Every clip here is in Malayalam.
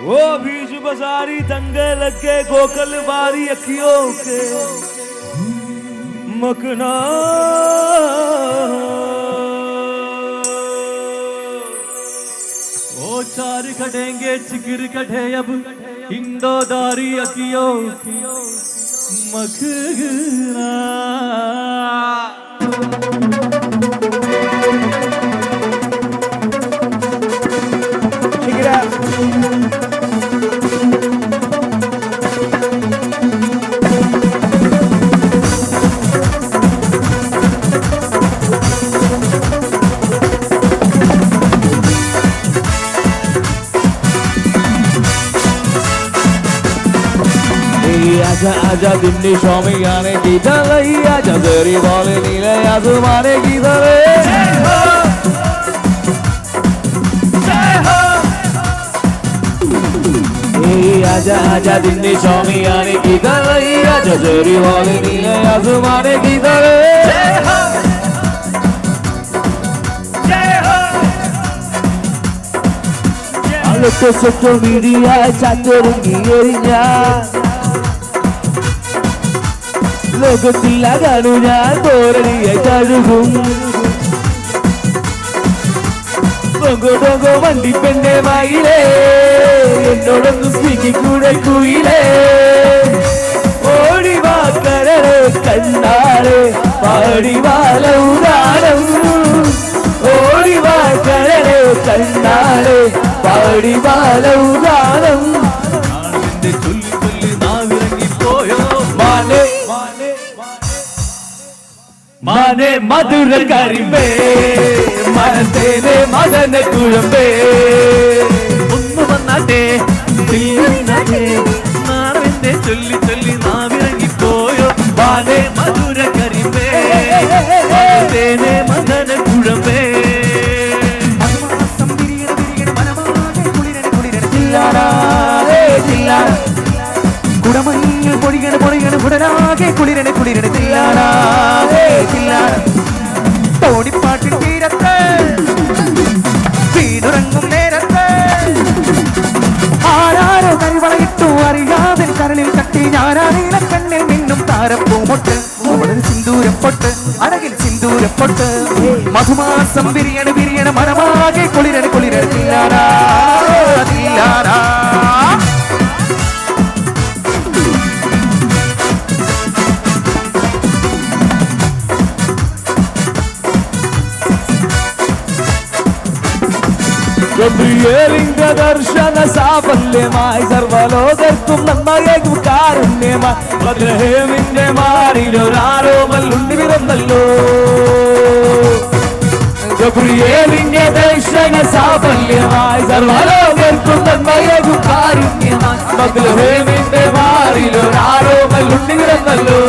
वो बीच बसारी दंगे लगे, गोकल बारी अखियों के। मकना। ओ चार कटेंगे, चिगिर कटे अब इंदोदारी अखियों की। मखना আজা আজা দিন্নি স্বামী গানে গীতা লইয়া যাদেরই বলে নিলে আজ মানে গীতা রে আজা আজা দিন্নি স্বামী আনে গীতা লইয়া যাদেরই বলে নিলে আজ মানে গীতা রে Look at social media, chat to. ലോകത്തിൽ അകണു ഞാൻ തോരണിയെ കഴുകും ഡോങ്കോ ഡോങ്കോ വണ്ടി പെണ്ണെ മയിലേ എന്നോടൊന്നും സ്നേഹിക്കൂടെ കുയിലേ. ഓടി വാ കരളെ കണ്ണാളെ പാടി വാലൗദാനം ഓടി വാ കരളെ കണ്ണാളെ പാടി മാനെ മധുര കരിമ്പേ മനത്തേനെ മദന കുഴമ്പേ ഒന്ന് വന്നാട്ടെ നാവിന്റെ ചൊല്ലി ചൊല്ലി നാവിറങ്ങിപ്പോയോ. മാനെ മധുര കരിമ്പേ തേനെ വീടുറങ്ങും നേരത്ത്. ആരാരോ കരിവളയിട്ടു അറിയാതെ കരളിൽ തട്ടി ഞാനാണീല കണ്ണിൽ മിന്നും താരപ്പൂമൊട്ട്. അവളിൽ സിന്ദൂരം പൊട്ട് അഴകിൽ സിന്ദൂരം പൊട്ട്. മധുമാസം വിരിയണ വിരിയണ മനമാകെ കുളിരണ കുളിരണ ഗബ്രിയേലിന്റെ ദർശന സാഫല്യമായി സർവലോകർക്കും നന്മയേകും കാരുണ്യമായി. ബദ്രഹേമിന്റെ മാറിലൊരാരോമൽ ഉണ്ണി പിറന്നല്ലോ ഗബ്രിയേലിന്റെ ദർശന സാഫല്യമായി സർവലോകർക്കും നന്മയേകും കാരുണ്യമായി. ബദ്രഹേമിന്റെ മാറിലൊരാരോമൽ ഉണ്ണി പിറന്നല്ലോ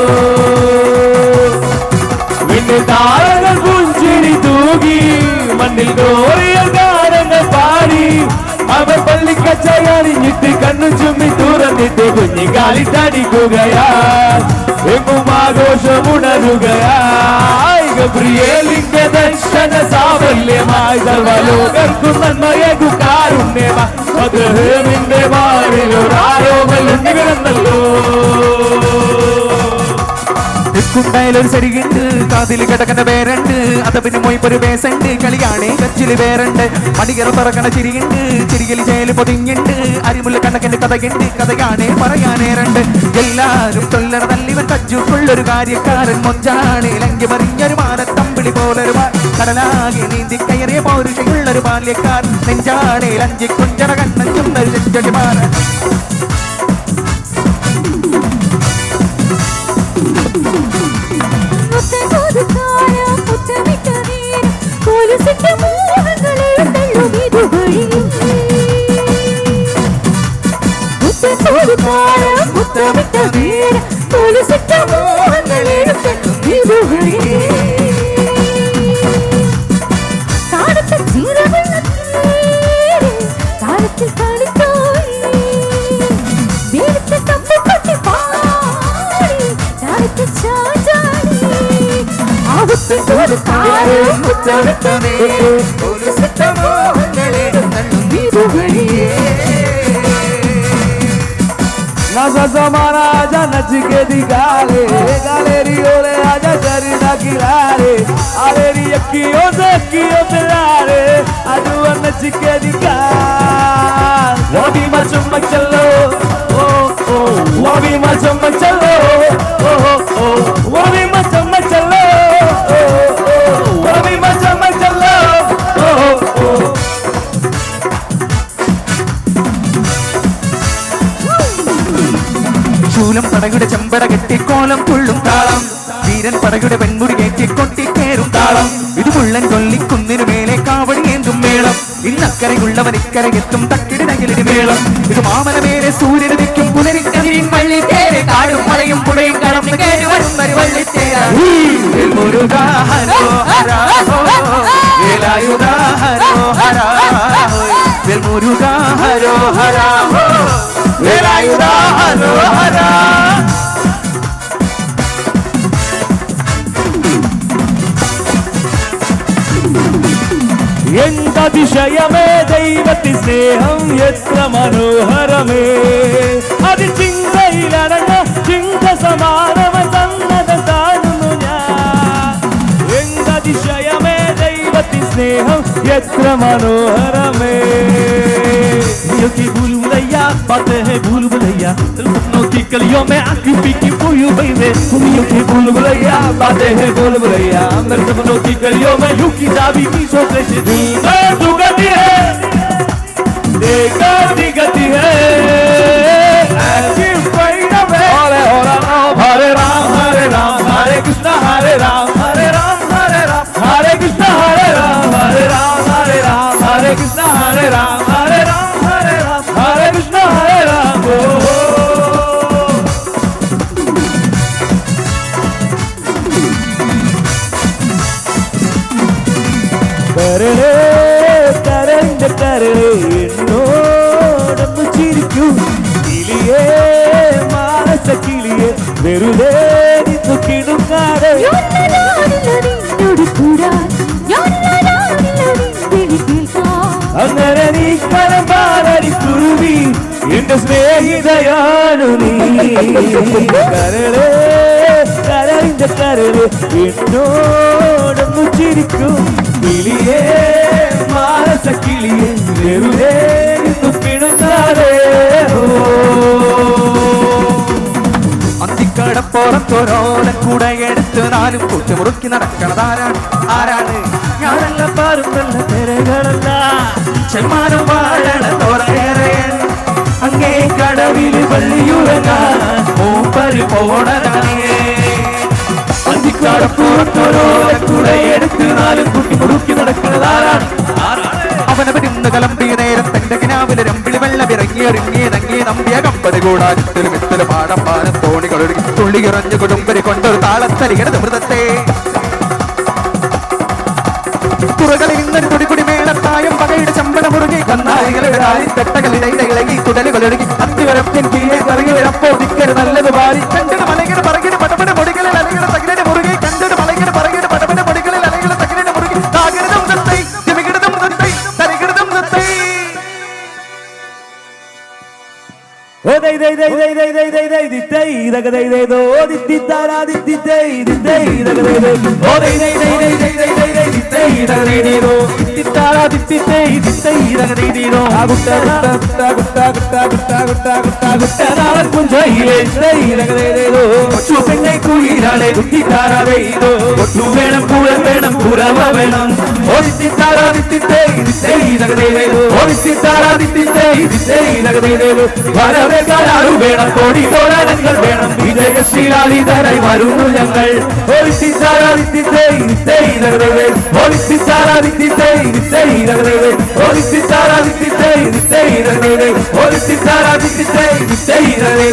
പിന്നെ താരകൾ പുഞ്ചിരി തൂകി മണ്ണിൽ ഗോറിയ ഗാനങ്ങൾ പാടി. അവർ പള്ളിക്കച്ചയണിഞ്ഞിട്ട് കണ്ണു ചുമ്മി തുറന്നിട്ട് കുഞ്ഞി എങ്ങും ആഘോഷമുണരുകയായി ഗബ്രിയേലിന്റെ ദർശന സാഫല്യമായി സർവലോകർക്കും നന്മയേകു കാരുണ്യമായി മധുഹേമിന്റെ മാറിലൊരാരോമൽ ഉണ്ണി കിടന്നല്ലോ ഒരു ശരിയുണ്ട് കാതിൽ കിടക്കുന്ന പേരുണ്ട്. അത് പിന്നെ മൊയ്പ്പൊരു പേസുണ്ട് കളിയാണ് കച്ചിൽ വേറുണ്ട്. മടികറ തുറക്കണ ചിരിയുണ്ട്. ചിരിയിൽ ജയിൽ പൊതിഞ്ഞുണ്ട്. അരിമുല്ല കണക്കിന്റെ കഥയുണ്ട്. കഥയാണ് പറയാനേറുണ്ട് എല്ലാരും തൊല്ലറ തല്ലിവൻ കജ്ജുക്കുള്ളൊരു കാര്യക്കാരൻ മൊഞ്ചാണ്. ഇലങ്കി മറിഞ്ഞൊരു മാനത്തമ്പിളി പോലൊരു കടലാകെ നീന്തി കയറിയ പൗരുഷയുള്ളൊരു ബാല്യക്കാർ നെഞ്ചാണ് ലഞ്ചി കുഞ്ചറ കണ്ണൻ ചുണ്ടൊരു ചെഞ്ചടി முத்தமிட்ட வீடு தொலுசிட்ட மோகங்கள் எடுத்து இதுவழியே ஒரு தாரு முத்தமிட்ட ஒரு சித்தமோ. नसा समाना आजा नच के दिखाले गाले री ओले आजा करना किलारे आले री अक्कियों से अक्कियों मिलारे आजू नच के दिखा ശൂലം പടയുടെ ചെമ്പട കെട്ടിക്കോലം പുള്ളും താളം. വീരൻ പടയുടെ പെൺമുടി കയറ്റിക്കൊട്ടിക്കേറും താളം. ഇത് മുള്ളൻ കൊല്ലിക്കുന്നിനു മേലെ കാവടി ഏന്തും മേളം. ഇന്നക്കരയുള്ളവൻ ഇക്കരയെത്തും തക്കിടിനകിലിന് മേളം. ഇത് മാമന മേലെ സൂര്യനുദിക്കും പുലരിക്കും കാടും മലയും പുഴയും കടന്നു കയറി വരും. तदिशय मे दैवति स्नेहं यत्र मनोहर मे अति चिङ्गैरण चिङ्गसमानव सन्नदतानुजातिशय मनोहर मे क्योंकि भूल भुलैया, बात है भूल भुलैया। कलियों में आंखी पीकी पीकी पूयू बैवे तुमियों की भूल भुलैया बातें हैं भूल भुलैया मेरे सपनों की गलियों में यू की चाबी की मैं तू गति है गति है। വെറുതെ നിന്നു കേൾക്കാം. അങ്ങനെ നീ കരമ്പാറടി കുരുവി എന്റെ സ്നേഹിതയാണു നീ. കരളേ കരളിന്റെ കരൾ എന്നോടൊന്നു ചിരിക്കും. കിളിയേ അന്തിക്കടപ്പുറത്തൊരോല എടുത്ത് നാലും കുത്തി മുറുക്കി നടക്കണതാരാണ് ആരാണ്? ഞാനല്ല പാരുന്നല്ല തിരകളല്ല ചെമ്മാനം വാഴണ തോറയേറെ അങ്ങേ കടവിൽ പള്ളിയുറങ്ങാൻ മൂപ്പര് പോണതാണേ. കൂടെ എടുത്ത് നാലും കുട്ടി മുറുക്കി നടക്കുന്നതാരാണ് അവനവരിന്ന് വെള്ളം ഇറങ്ങി ഇറങ്ങി തങ്ങി നമ്പിയ കമ്പനി കൂടാരത്തിലും ഇത്തലും പാടം പാലം തോണികളൊഴുകി തുള്ളി ഇറഞ്ഞു കൊടുമ്പരി കൊണ്ടൊരു താളത്തലികട മൃതത്തെ. തുറകളിൽ നിന്നൊരു തുടിക്കുടി മേളത്തായം പകയുടെ ചമ്പട മുറുകി കന്നാലികളുടെ തെട്ടകളിടയിലെ ഇളകി തുടലുകളൊഴുകി അത്തിവരപ്പിൻ കീഴെ കറങ്ങി വരപ്പോ ദിക്കര് നല്ലത് പാരി தை தை தை தை தை தி தை தக தை தை தோ தி தி தாரா தி தி தை தி தை தக தை தை ஓ தை தை தை தை தை தை தை தை தி தை தக தை தை தோ தி தாரா தி தி தை தி தை தக தை தை தோ குட்டா குட்டா குட்டா குட்டா குட்டா വിട്ടനാളൻ പുഞ്ചയിലെ കൊച്ചു പെണ്ണെ കുയിലാളെ കുത്തിത്താറ പെയ്തു. കൊച്ചു വേണം കൂഴം വേണം കുറവ വേണം. ഓടിത്തിത്താറാതിത്തിത്തേ ഇതിത്തേ ഇതകതേവേലു ഓടിത്തിത്താറാതിത്തിത്തേ ഇതിത്തേ ഇതകതേവേലു വരവേ കാലാളു വേണം? കോടി കോടാനങ്ങൾ വേണം. വിജയശീലാളിതരായി വരുന്നു ഞങ്ങൾ. ഓടിത്തിത്താറാതിത്തിത്തേ ഇതിത്തേ ഇതകതേവേ ഓടിത്തിത്താറാതിത്തിത്തേ ഇതിത്തേ ഇതകതേവേ ഓടിത്തിത്താറാതിത്തിത്തേ ഇതിത്തേ ഇതകതേവേ ഓടിത്തിത്താറാ దిక్కుతాయి దిశ ఇరవై